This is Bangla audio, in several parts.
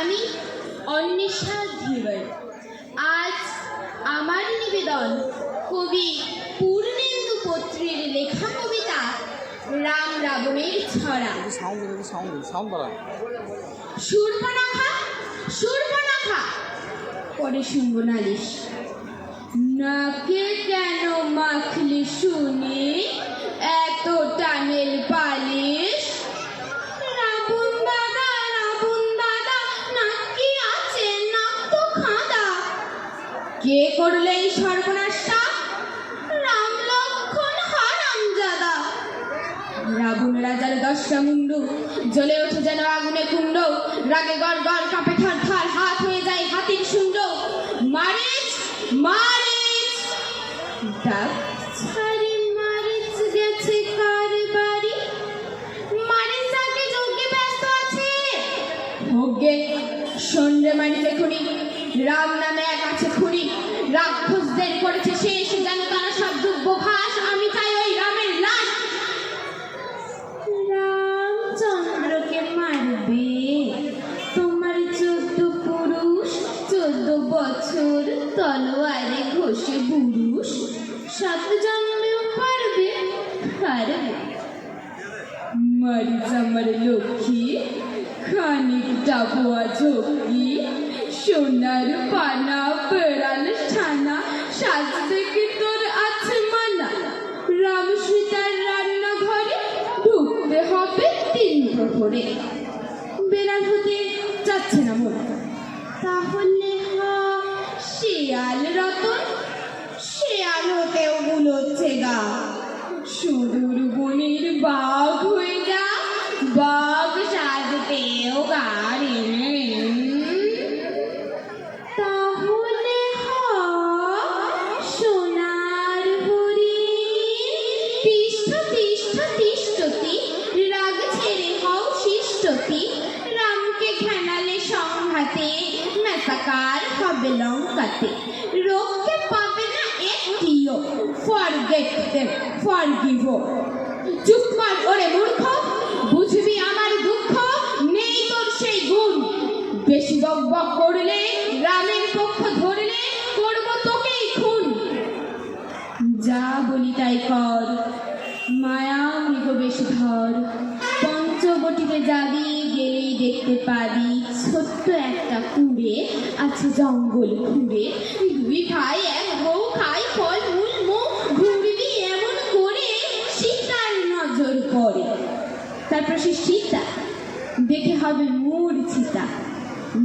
আমি অন্বেষা ধীবর আজ আমার নিবেদন কবি পূর্ণেন্দু পত্রীর লেখা কবিতা রাম রাবণের ছড়া। সুর্পনাখা সুর্পনাখা পরে শুনব নালিশ। নাকে কেন মাখলি শুনি? এত টানেল পালিশ কে করলে এই সর্বনাশটা রাম লক্ষণ হারামজাদা রাবণ রাজার দশটা মুন্ডু, জ্বলে ওঠে যেন আগুনে কুণ্ড। রাগে গড় গড় কাঁপে থার থার হাত হয়ে যায় হাতির শুন্ড মারিচ মারিচ। ডাক ছাড়ি, মারিচ কার বাড়ি? মারিচ আগে যজ্ঞে ব্যস্ত আছে। সন্ধ্যে মারিতে খুনি রাম নামে এক আছে খুনি। রাক্ষসদের করেছে শেষ, যেন তারা সব দুব্য ঘাস আমি চাই ওই রামের লাশ। রামচন্দ্রকে মারবে। তোমার চোদ্দ পুরুষ, চোদ্দ বছর, তলোয়ারে ঘষে পুরুষ সাত জন্মেও পারবে পারবে মারিচ আমার লক্ষ্মী, খানিকটা বোয়া ঝোঁকি সোনার ছানা তোর আছে রাম সীতার ঢুকতে হবে তিন হতে যাচ্ছে না শিয়াল রতন, শিয়াল হতেও বুলোচ্ছে গা। সুদূর মেসাকার হবে লঙ্কাতে। রোগকে পাবে না একটিও। ফরগেট ফরগিভ চুপ কর ওরে মূর্খ, বুঝবি আমার দুঃখ, নেই তোর সেই গুণ। বেশি বক করলে, রামের পক্ষ ধরলে, করব তোকেই খুন। যা বলি তাই কর, মায়া মৃগ বেশ ধর। পঞ্চবটিতে যাবি, গেলেই দেখতে পাবি ছোট্ট একটা কুড়ে আছে জঙ্গল ঘুরে দুই ভাই এক বউ খাই ফল, মূল মুখ ঘুরবি এমন করে সীতার নজর পড়ে তারপর সে সীতা, দেখে হবে মূর্ছিতা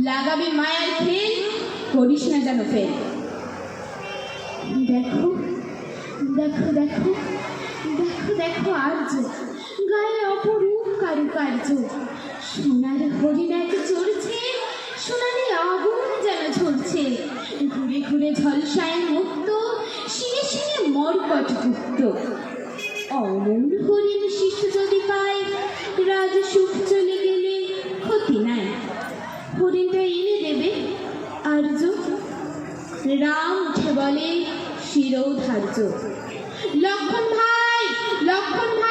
লাগাবি মায়ার ফেল করিস না যেন ফেল। দেখো দেখো দেখো দেখো দেখো আর্য, গায়ে অপরূপ কারুকার্য। সোনার হরিণ এক চড়ছে সোনালি আগুন যেন ঝরছে। ঘুরে ঘুরে ঝলসায় মুক্ত শিঙে শিঙে মরকট গুপ্ত। অমন হরিণ শিশু যদি পায়, রাজ সুখ চলে গেলে ক্ষতি নাই। হরিণটা এনে দেবে, আর্য। রাম উঠে বলে শিরৌ ধার্য লক্ষণ ভাই লক্ষণ ভাই।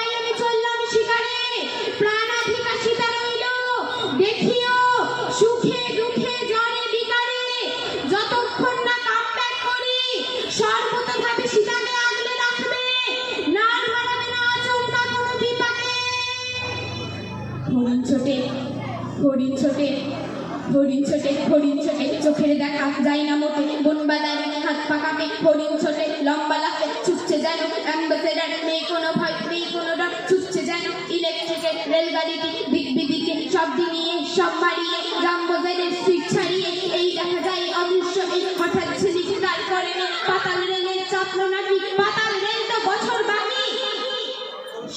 হরিণ ছোটে হরিণ ছোটে, চোখের দেখা যায় না মোটে। বন বাজারে হাত পাকাবে হরিণ ছোটে, লম্বা লাফে ছুটছে যেন অ্যাম্বাসেডার। নেই কোনো ভয় নেই কোনো ডর, ছুটছে যেন ইলেকট্রিকের রেলগাড়িটি দিক বিদিকে সব দিনিয়ে সব মারিয়ে রামবাজারের স্পিড ছাড়িয়ে, এই দেখা যায় অদৃশ্য। হঠাৎ ছেলেটি দাঁড় করে না পাতাল রেলের চাপলো নাকি? পাতাল রেল তো বছর বাকি।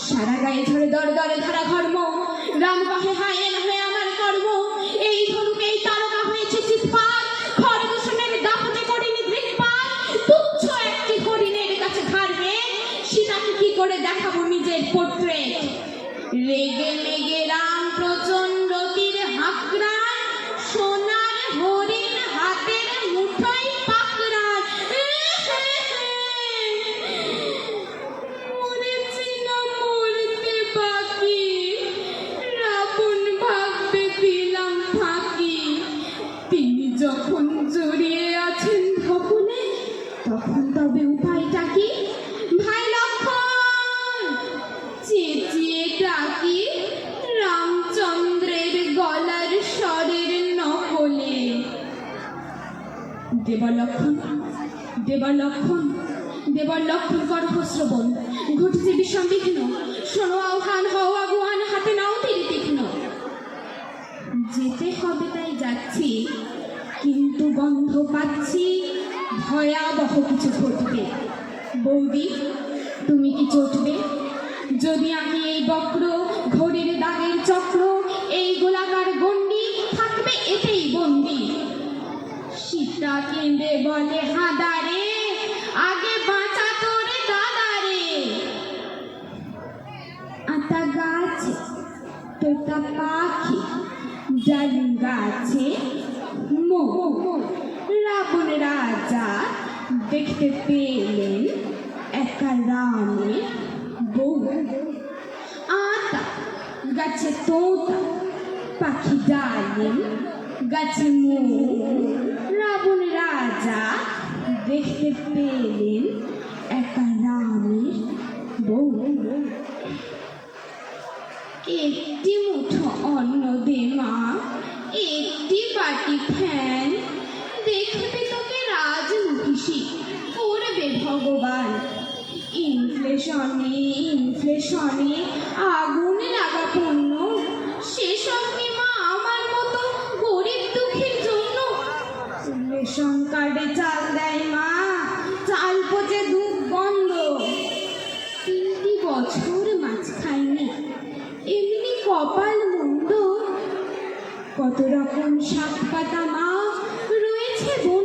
সারা গায়ে ঝরে দর দরে ধারা ধর্ম রাম কহে হায় দেখাবো নিজের পোর্ট্রেট দেবার লক্ষণ দেবার লক্ষণ গর্ভশ্রবণ ঘটেছে বিষম বিঘ্ন শোনো, আহ্বান হও, আগুয়ান হাতে নাও, তীরে তীক্ষ্ণ। যেতে হবে তাই যাচ্ছি, কিন্তু গন্ধ পাচ্ছি, ভয়াবহ কিছু ঘটবে। বৌদি, তুমি কি চটবে? যদি আমি এই বক্র ঘড়ির দাগের চক্র, এই গোলাকার গণ্ডি, থাকবে এতেই বন্দি। সীতা কেঁদে বলে, হাদারে, আগে বাঁচা তোরে দাদারে। আতা গাছ, তোতা পাখি, ডালিম গাছে মো। রাবণ রাজা দেখতে পেলেন একা রামে বউ। আতা গাছে তোতা পাখি ডালিম গাছে রাবণ রাজা দেখতে পেলেন একা রামের বউ। একটি মুঠো অন্ন দে মা, একটি বাটি ফ্যান। দেখবে তোকে রাজমুখী করবে ভগবান। ইনফ্লেশনে ইনফ্লেশনে আগুন লাগা পণ্য সেসব রেশন কার্ডে চাল দেয় মা। চাল পচে দুধ বন্ধ। তিনটি বছর মাছ খাইনি এমনি কপাল মন্দ কত রকম শাক পাতা মা রয়েছে বন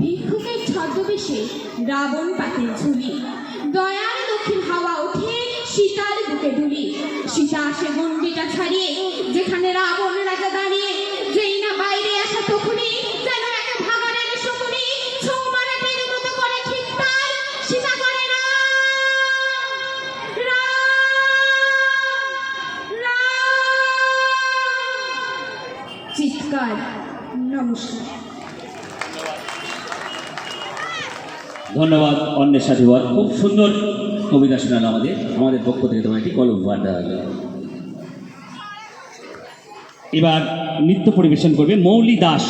ভিক্ষুকের ছদ্মবেশে রাবণ পাতের ঝুলি। দয়ার দক্ষিণ হাওয়া ওঠে সীতার বুকে ডুলি সীতা আসে গন্ডিটা ছাড়িয়ে যেখানে রাবণ রাজা দাঁড়িয়ে ধন্যবাদ অন্যের সাথে হওয়ার খুব সুন্দর কবিতা শোনালো আমাদের আমাদের পক্ষ থেকে তোমার একটি কলম উপহার দেওয়া হলো। এবার নৃত্য পরিবেশন করবে মৌলি দাস